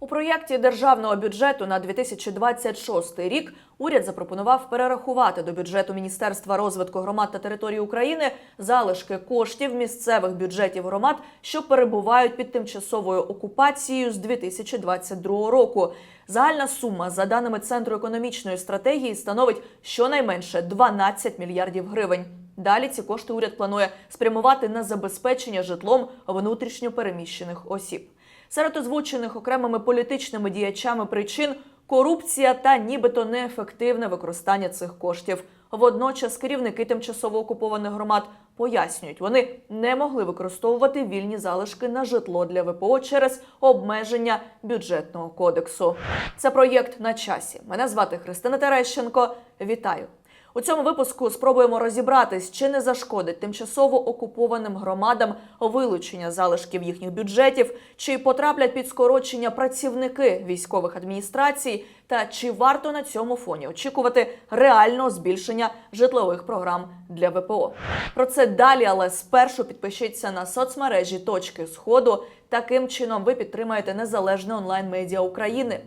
У проєкті державного бюджету на 2026 рік уряд запропонував перерахувати до бюджету Міністерства розвитку громад та територій України залишки коштів місцевих бюджетів громад, що перебувають під тимчасовою окупацією з 2022 року. Загальна сума, за даними Центру економічної стратегії, становить щонайменше 12 мільярдів гривень. Далі ці кошти уряд планує спрямувати на забезпечення житлом внутрішньо переміщених осіб. Серед озвучених окремими політичними діячами причин корупція та нібито неефективне використання цих коштів. Водночас керівники тимчасово окупованих громад пояснюють, вони не могли використовувати вільні залишки на житло для ВПО через обмеження бюджетного кодексу. Це проєкт на часі. Мене звати Христина Терещенко. Вітаю. У цьому випуску спробуємо розібратись, чи не зашкодить тимчасово окупованим громадам вилучення залишків їхніх бюджетів, чи потраплять під скорочення працівники військових адміністрацій, та чи варто на цьому фоні очікувати реального збільшення житлових програм для ВПО. Про це далі, але спершу підпишіться на соцмережі точки сходу. Таким чином ви підтримаєте незалежне онлайн медіа України.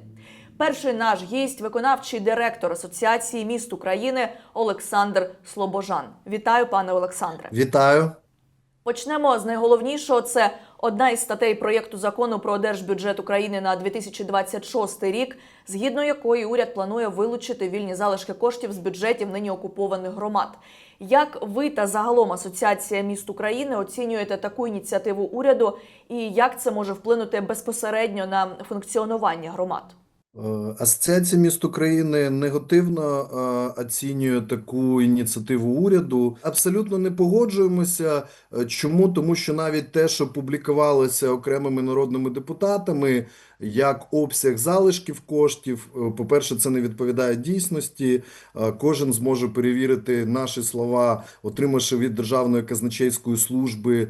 Перший наш гість, виконавчий директор Асоціації міст України Олександр Слобожан. Вітаю, пане Олександре. Вітаю. Почнемо з найголовнішого. Це одна із статей проєкту закону про держбюджет України на 2026 рік, згідно якої уряд планує вилучити вільні залишки коштів з бюджетів нині окупованих громад. Як ви та загалом Асоціація міст України оцінюєте таку ініціативу уряду, і як це може вплинути безпосередньо на функціонування громад? Е, Асоціація міст України негативно е, оцінює таку ініціативу уряду. Абсолютно не погоджуємося. Е, Чому? Тому що навіть те, що публікувалося окремими народними депутатами, як обсяг залишків коштів, е, по-перше, це не відповідає дійсності. Е, Кожен зможе перевірити наші слова, отримавши від Державної казначейської служби е,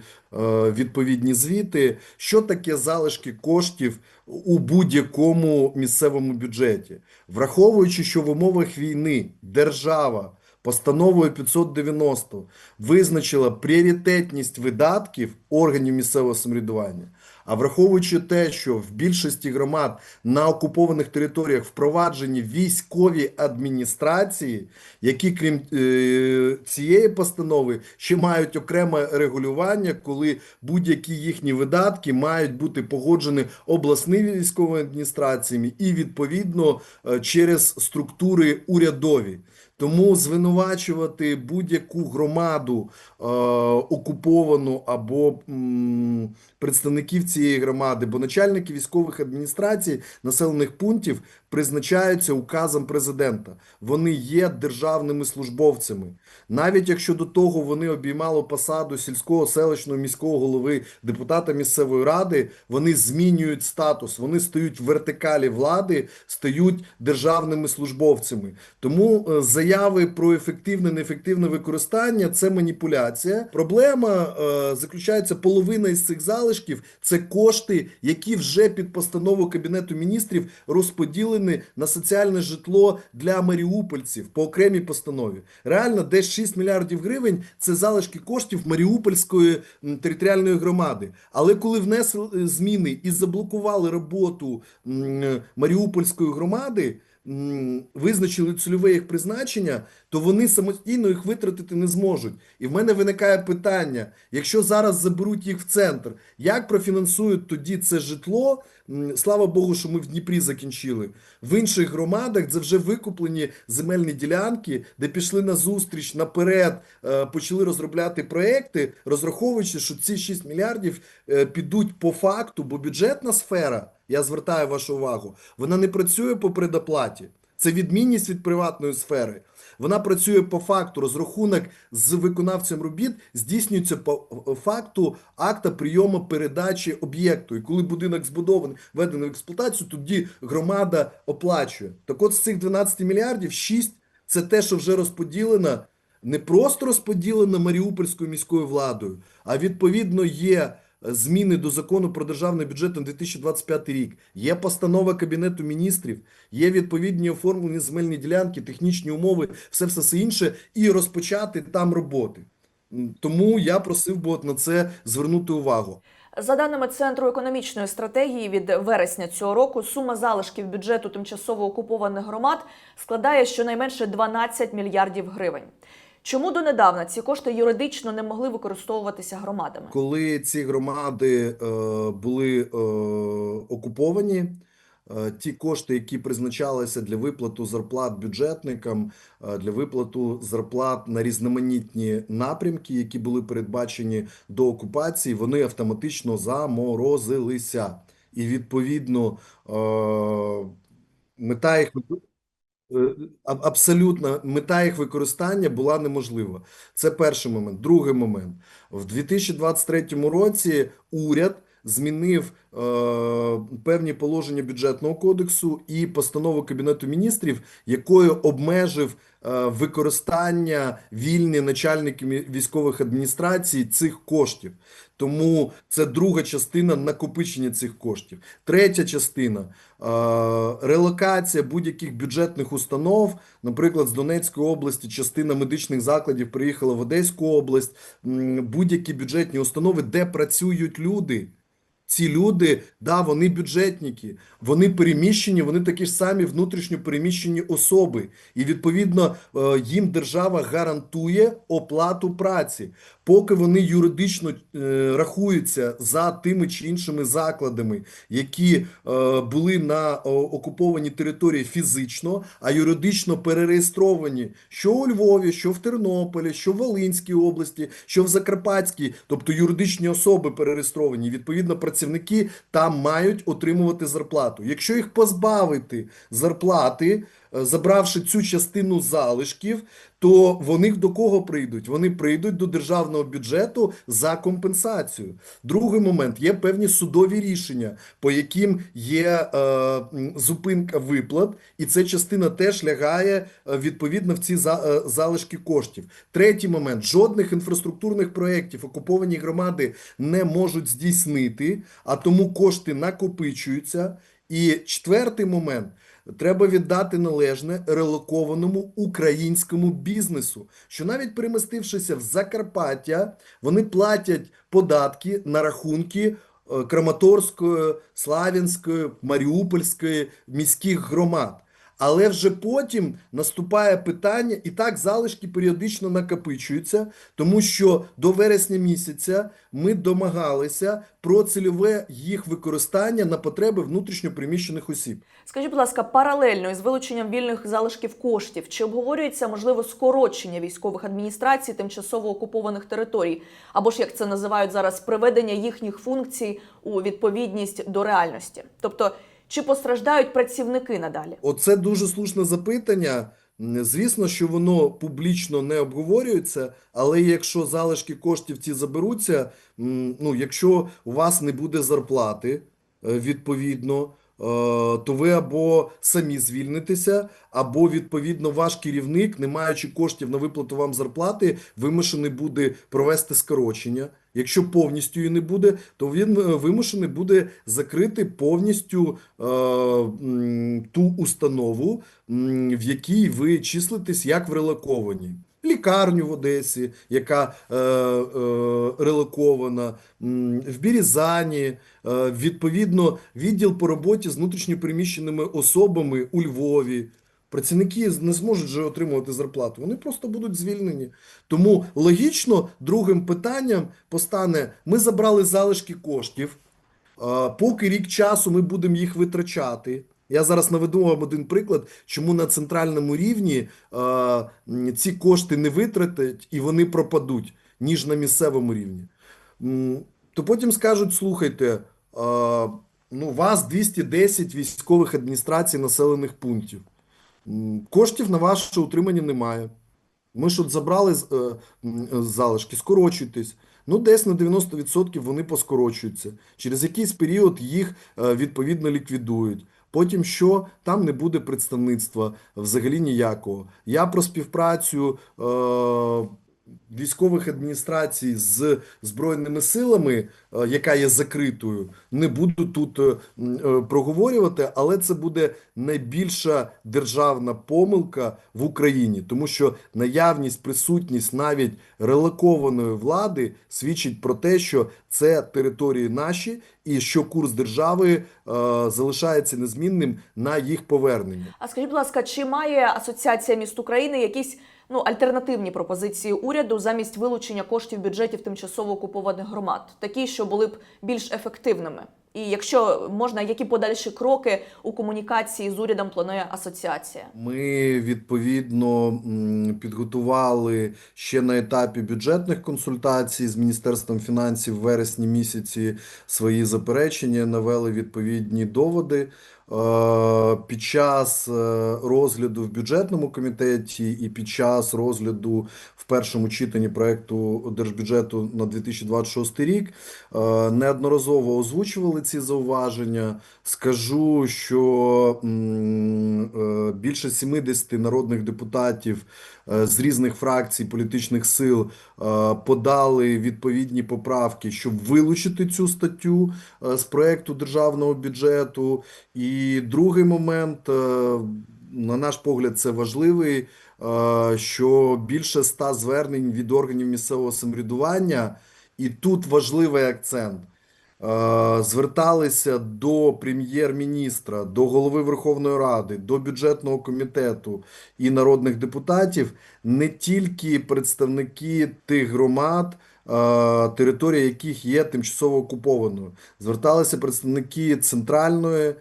відповідні звіти. Що таке залишки коштів у будь-якому місцевому бюджеті, враховуючи, що в умовах війни держава постановою 590 визначила пріоритетність видатків органів місцевого самоврядування. А враховуючи те, що в більшості громад на окупованих територіях впроваджені військові адміністрації, які крім е, цієї постанови ще мають окреме регулювання, коли будь-які їхні видатки мають бути погоджені обласними військовими адміністраціями і відповідно е, через структури урядові. Тому звинувачувати будь-яку громаду е, окуповану або м, представників цієї громади, бо начальники військових адміністрацій населених пунктів призначаються указом президента. Вони є державними службовцями. Навіть якщо до того вони обіймали посаду сільського селищного міського голови, депутата місцевої ради, вони змінюють статус, вони стають в вертикалі влади, стають державними службовцями. Тому е, заяви про ефективне неефективне використання це маніпуляція. Проблема е, заключається половина із цих залишків це кошти, які вже під постановою Кабінету міністрів розподілені на соціальне житло для маріупольців по окремій постанові. Реально, десь 6 мільярдів гривень це залишки коштів Маріупольської територіальної громади. Але коли внесли е, зміни і заблокували роботу Маріупольської громади. Визначили цільове їх призначення, то вони самостійно їх витратити не зможуть. І в мене виникає питання: якщо зараз заберуть їх в центр, як профінансують тоді це житло? Слава Богу, що ми в Дніпрі закінчили. В інших громадах це вже викуплені земельні ділянки, де пішли на зустріч наперед, е, почали розробляти проекти, розраховуючи, що ці 6 мільярдів е, підуть по факту, бо бюджетна сфера, я звертаю вашу увагу, вона не працює по предоплаті. Це відмінність від приватної сфери. Вона працює по факту. Розрахунок з виконавцем робіт здійснюється по факту акта прийому передачі об'єкту. І коли будинок збудований, введений в експлуатацію, тоді громада оплачує. Так от з цих 12 мільярдів 6 – це те, що вже розподілено, не просто розподілено Маріупольською міською владою, а відповідно є зміни до закону про державний бюджет на 2025 рік. Є постанова Кабінету міністрів, є відповідні оформлені земельні ділянки, технічні умови, все все, все інше, і розпочати там роботи. Тому я просив би от на це звернути увагу. За даними Центру економічної стратегії, від вересня цього року сума залишків бюджету тимчасово окупованих громад складає щонайменше 12 мільярдів гривень. Чому донедавна ці кошти юридично не могли використовуватися громадами? Коли ці громади е, були е, окуповані, е, ті кошти, які призначалися для виплату зарплат бюджетникам, е, для виплату зарплат на різноманітні напрямки, які були передбачені до окупації, вони автоматично заморозилися. І відповідно е, мета їх Абсолютно, мета їх використання була неможлива. Це перший момент. Другий момент. В 2023 році уряд змінив е, певні положення бюджетного кодексу і постанову Кабінету міністрів, якою обмежив е, використання вільні начальниками військових адміністрацій цих коштів. Тому це друга частина накопичення цих коштів. Третя частина е, релокація будь-яких бюджетних установ. Наприклад, з Донецької області частина медичних закладів приїхала в Одеську область. Будь-які бюджетні установи, де працюють люди. Ці люди, да, вони бюджетники, вони переміщені, вони такі ж самі внутрішньо переміщені особи. І відповідно е, їм держава гарантує оплату праці. Поки вони юридично е, рахуються за тими чи іншими закладами, які е, були на о, окупованій території фізично, а юридично перереєстровані що у Львові, що в Тернополі, що в Волинській області, що в Закарпатській, тобто юридичні особи перереєстровані, відповідно, працівники там мають отримувати зарплату. Якщо їх позбавити зарплати, е, забравши цю частину залишків, то вони до кого прийдуть? Вони прийдуть до державного бюджету за компенсацію. Другий момент є певні судові рішення, по яким є е, зупинка виплат, і ця частина теж лягає е, відповідно в ці за, е, залишки коштів. Третій момент: жодних інфраструктурних проєктів окуповані громади не можуть здійснити, а тому кошти накопичуються. І четвертий момент. Треба віддати належне релокованому українському бізнесу, що навіть перемістившися в Закарпаття, вони платять податки на рахунки е, Краматорської, Славянської, Маріупольської міських громад. Але вже потім наступає питання, і так залишки періодично накопичуються, тому що до вересня місяця ми домагалися про цільове їх використання на потреби внутрішньопереміщених осіб. Скажіть, будь ласка, паралельно із вилученням вільних залишків коштів, чи обговорюється можливо скорочення військових адміністрацій тимчасово окупованих територій, або ж як це називають зараз, приведення їхніх функцій у відповідність до реальності? Тобто, чи постраждають працівники надалі? Оце дуже слушне запитання. Звісно, що воно публічно не обговорюється, але якщо залишки коштів ці заберуться, ну, якщо у вас не буде зарплати, е, відповідно, е, то ви або самі звільнитеся, або відповідно ваш керівник, не маючи коштів на виплату вам зарплати, вимушений буде провести скорочення. Якщо повністю її не буде, то він е, вимушений буде закрити повністю е, ту установу, в якій ви числитесь як в релокованій. Лікарню в Одесі, яка е, е, релокована, в Бірізані, е, відповідно, відділ по роботі з внутрішньопереміщеними особами у Львові. Працівники не зможуть же отримувати зарплату, вони просто будуть звільнені. Тому логічно другим питанням постане: ми забрали залишки коштів. Поки рік часу ми будемо їх витрачати. Я зараз наведу вам один приклад, чому на центральному рівні ці кошти не витратять і вони пропадуть, ніж на місцевому рівні. То потім скажуть: слухайте, ну, вас 210 військових адміністрацій населених пунктів. Коштів на ваше утримання немає. Ми ж от забрали е, е, залишки, скорочуйтесь. Ну, десь на 90% вони поскорочуються. Через якийсь період їх е, відповідно ліквідують. Потім що? Там не буде представництва взагалі ніякого. Я про співпрацю військових адміністрацій з збройними силами, е, яка є закритою, не буду тут е, е, проговорювати, але це буде найбільша державна помилка в Україні, тому що наявність, присутність навіть релокованої влади свідчить про те, що це території наші, і що курс держави е, залишається незмінним на їх повернення. А скажіть, будь ласка, чи має Асоціація міст України якісь ну альтернативні пропозиції уряду замість вилучення коштів бюджетів тимчасово окупованих громад, такі, що були б більш ефективними? І якщо можна, які подальші кроки у комунікації з урядом планує асоціація? Ми відповідно підготували ще на етапі бюджетних консультацій з Міністерством фінансів в вересні місяці свої заперечення, навели відповідні доводи. Е, Під час е, розгляду в бюджетному комітеті і під час розгляду в першому читанні проекту держбюджету на 2026 рік е, неодноразово озвучували ці зауваження. Скажу, що більше 70 народних депутатів з різних фракцій політичних сил е, подали відповідні поправки, щоб вилучити цю статтю е, з проекту державного бюджету. І другий момент, е, на наш погляд, це важливий, е, що більше ста звернень від органів місцевого самоврядування, і тут важливий акцент. Е, Зверталися до прем'єр-міністра, до голови Верховної Ради, до бюджетного комітету і народних депутатів не тільки представники тих громад, е, територія яких є тимчасово окупованою. Зверталися представники центральної, е,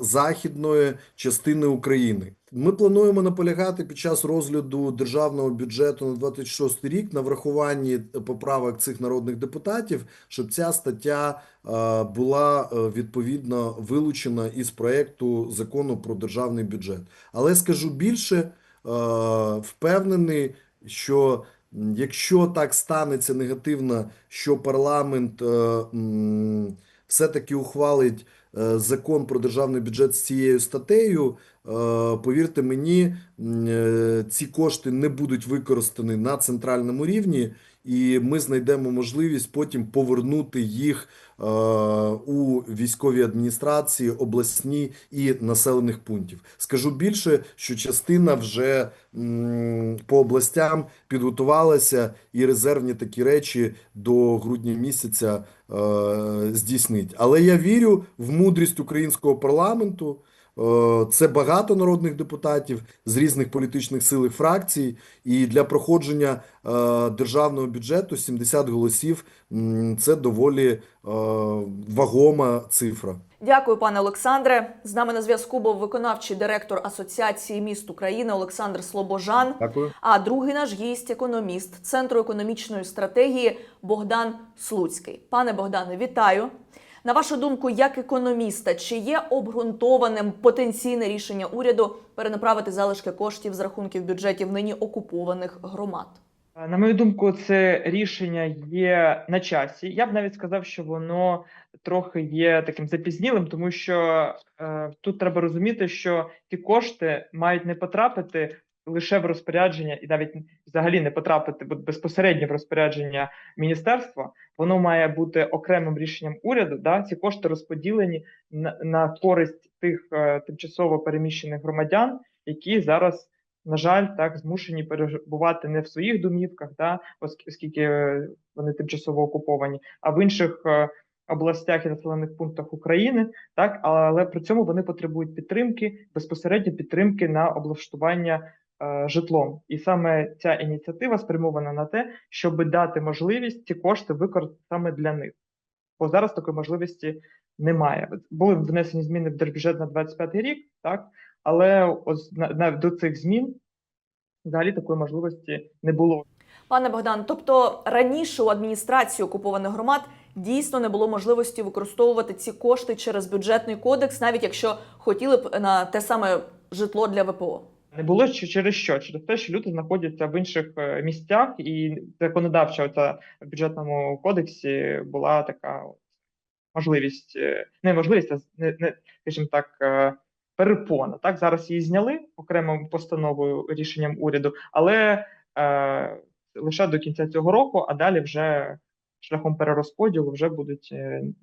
західної частини України. Ми плануємо наполягати під час розгляду державного бюджету на 26 рік на врахуванні поправок цих народних депутатів, щоб ця стаття е, була е, відповідно вилучена із проекту закону про державний бюджет. Але скажу більше, е, впевнений, що якщо так станеться негативно, що парламент все-таки ухвалить закон про державний бюджет з цією статтею, е, повірте мені, е, ці кошти не будуть використані на центральному рівні, і ми знайдемо можливість потім повернути їх е, у військові адміністрації, обласні і населених пунктів. Скажу більше, що частина вже по областям підготувалася і резервні такі речі до грудня місяця е, здійснить. Але я вірю в мудрість українського парламенту. Е, Це багато народних депутатів з різних політичних сил і фракцій, і для проходження е, державного бюджету 70 голосів це доволі е, вагома цифра. Дякую, пане Олександре. З нами на зв'язку був виконавчий директор Асоціації міст України Олександр Слобожан. Дякую. А другий наш гість, економіст Центру економічної стратегії Богдан Слуцький. Пане Богдане, вітаю. На вашу думку, як економіста, чи є обґрунтованим потенційне рішення уряду перенаправити залишки коштів з рахунків бюджетів нині окупованих громад? Е, На мою думку, це рішення є на часі. Я б навіть сказав, що воно трохи є таким запізнілим, тому що е, тут треба розуміти, що ті кошти мають не потрапити лише в розпорядження, і навіть взагалі не потрапити безпосередньо в розпорядження міністерства. Воно має бути окремим рішенням уряду. Да? Ці кошти розподілені на, на користь тих е, тимчасово переміщених громадян, які зараз на жаль, так змушені перебувати не в своїх домівках, да, оскільки е, вони тимчасово окуповані, а в інших е, областях і населених пунктах України, так, але при цьому вони потребують підтримки, безпосередньо підтримки на облаштування житлом. І саме ця ініціатива спрямована на те, щоб дати можливість ці кошти використати саме для них. Бо зараз такої можливості немає. Були внесені зміни в держбюджет на 25 рік, так, але ось на, на, до цих змін взагалі такої можливості не було. Пане Богдан, тобто раніше у адміністрації окупованих громад дійсно не було можливості використовувати ці кошти через бюджетний кодекс, навіть якщо хотіли б на те саме житло для ВПО. Не було через що? Через те, що люди знаходяться в інших е, місцях, і законодавча оця в бюджетному кодексі була така можливість, е, не можливість, а не, не скажімо так, е, перепона. Так зараз її зняли окремою постановою рішенням уряду, але е, лише до кінця цього року, а далі вже шляхом перерозподілу вже будуть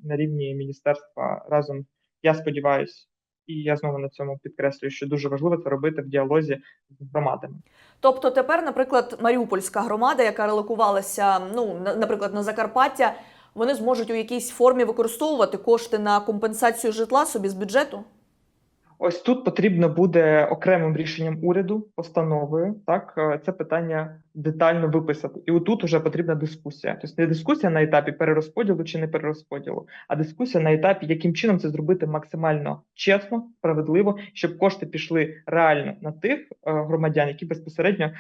на рівні міністерства разом. Я сподіваюся, і я знову на цьому підкреслюю, що дуже важливо це робити в діалозі з громадами. Тобто тепер, наприклад, Маріупольська громада, яка релокувалася, ну на- наприклад, на Закарпаття, вони зможуть у якійсь формі використовувати кошти на компенсацію житла собі з бюджету. Ось тут потрібно буде окремим рішенням уряду, постановою, так е, це питання детально виписати. І отут уже потрібна дискусія. Тобто не дискусія на етапі перерозподілу чи не перерозподілу, а дискусія на етапі, яким чином це зробити максимально чесно, справедливо, щоб кошти пішли реально на тих е, громадян, які безпосередньо е,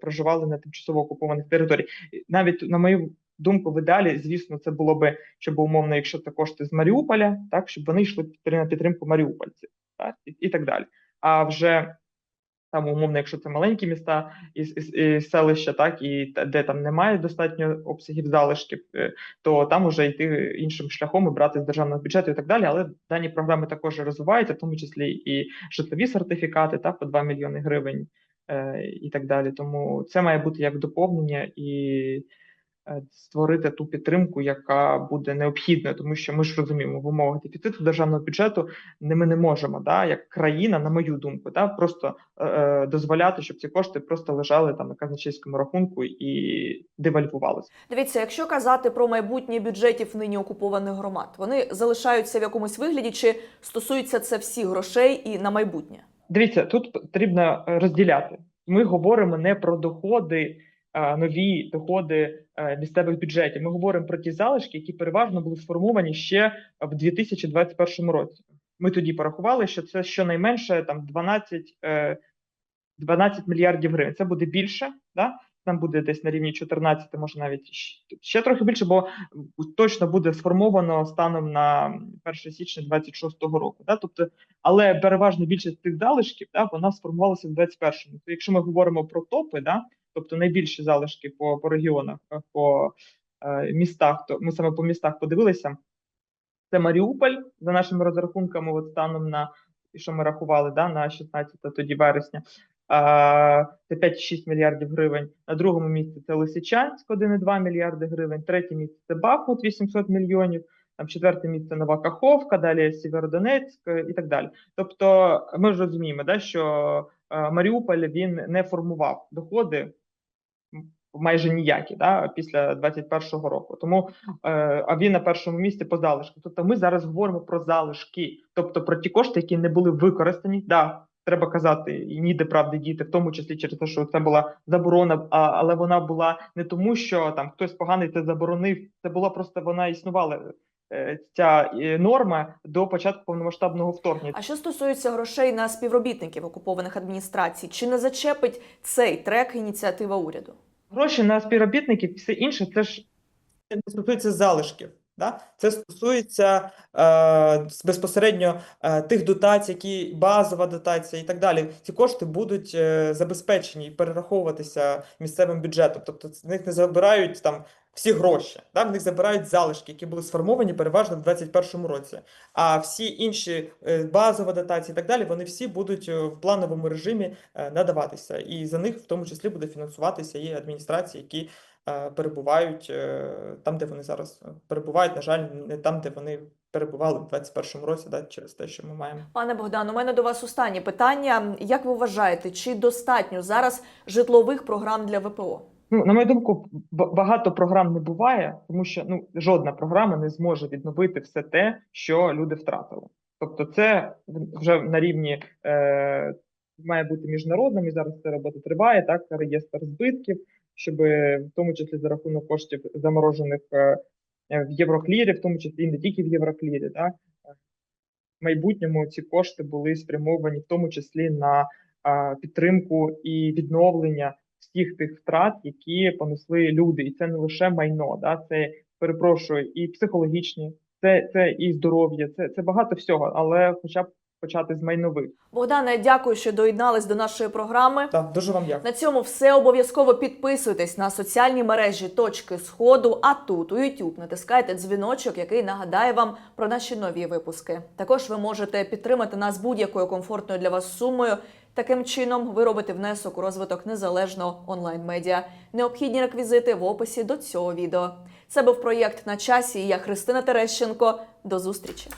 проживали на тимчасово окупованих територіях. Навіть на мою думку, в ідеалі, звісно, це було би, щоб умовно, якщо це кошти з Маріуполя, так щоб вони йшли на підтримку маріупольців так, і, і так далі. А вже там, умовно, якщо це маленькі міста і, і, і селища, так і де там немає достатньо обсягів залишків, е, то там вже йти іншим шляхом і брати з державного бюджету і так далі. Але дані програми також розвиваються, в тому числі і житлові сертифікати, так, по 2 мільйони гривень е, і так далі. Тому це має бути як доповнення і створити ту підтримку, яка буде необхідною, тому що ми ж розуміємо, в умовах дефіциту державного бюджету не ми не можемо, да, як країна, на мою думку, да, просто е, е, дозволяти, щоб ці кошти просто лежали там на казначейському рахунку і девальвувалися. Дивіться, якщо казати про майбутнє бюджетів нині окупованих громад, вони залишаються в якомусь вигляді, чи стосується це всіх грошей і на майбутнє? Дивіться, тут потрібно е, розділяти. Ми говоримо не про доходи, е, нові доходи е, місцевих бюджетів. Ми говоримо про ті залишки, які переважно були сформовані ще в 2021 році. Ми тоді порахували, що це щонайменше там 12, е, 12 мільярдів гривень. Це буде більше, да? там буде десь на рівні 14, може навіть ще трохи більше, бо точно буде сформовано станом на 1 січня 2026 року. Да? Тобто але переважно більшість цих залишків да, вона сформувалася в 21-му. То якщо ми говоримо про топи, да, тобто найбільші залишки по, по регіонах, е, по е, містах, то ми саме по містах подивилися. Це Маріуполь за нашими розрахунками, от станом на що ми рахували да, на 16 тоді вересня. А, це 5,6 мільярдів гривень. На другому місці це Лисичанськ, 1,2 мільярди гривень. Третє місце це Бахмут, 800 мільйонів. Там четверте місце Нова Каховка, далі Сєвєродонецьк е, і так далі. Тобто, ми ж розуміємо, да, що е, Маріуполь він не формував доходи майже ніякі да, після 21-го року. Тому е, а він на першому місці по залишку. Тобто, ми зараз говоримо про залишки, тобто про ті кошти, які не були використані. Да, треба казати, і ніде правди діти, в тому числі через те, що це була заборона, а, але вона була не тому, що там хтось поганий це заборонив. Це була просто вона існувала. е, Ця е, норма до початку повномасштабного вторгнення. А що стосується грошей на співробітників окупованих адміністрацій, чи не зачепить цей трек ініціатива уряду? Гроші на співробітників все інше, це ж це не стосується залишків. Да? Це стосується е, безпосередньо е, тих дотацій, які базова дотація і так далі. Ці кошти будуть е, забезпечені і перераховуватися місцевим бюджетом. Тобто з них не забирають там всі гроші, да? в них забирають залишки, які були сформовані переважно в 2021 році. А всі інші е, базова дотація і так далі, вони всі будуть е, в плановому режимі е, надаватися. І за них в тому числі буде фінансуватися і адміністрації, які перебувають там, де вони зараз перебувають. На жаль, не там, де вони перебували в 2021 році, да, через те, що ми маємо. Пане Богдан, у мене до вас останнє питання. Як ви вважаєте, чи достатньо зараз житлових програм для ВПО? Ну, на мою думку, багато програм не буває, тому що ну жодна програма не зможе відновити все те, що люди втратили. Тобто, це вже на рівні е, має бути міжнародним, і зараз ця робота триває, так, реєстр збитків, щоб в тому числі за рахунок коштів заморожених е, е, в Євроклірі, в тому числі і не тільки в Євроклірі, так, е, в майбутньому ці кошти були спрямовані в тому числі на а, підтримку і відновлення всіх тих втрат, які понесли люди, і це не лише майно, да це перепрошую, і психологічні, це, це і здоров'я, це, це багато всього, але хоча б почати з майнових. Богдане, дякую, що доєднались до нашої програми. Так, дуже вам дякую. На цьому все обов'язково підписуйтесь на соціальні мережі точки сходу. А тут у YouTube натискайте дзвіночок, який нагадає вам про наші нові випуски. Також ви можете підтримати нас будь-якою комфортною для вас сумою. Таким чином, ви робите внесок у розвиток незалежного онлайн-медіа. Необхідні реквізити в описі до цього відео. Це був проєкт на часі. Я Христина Терещенко. До зустрічі.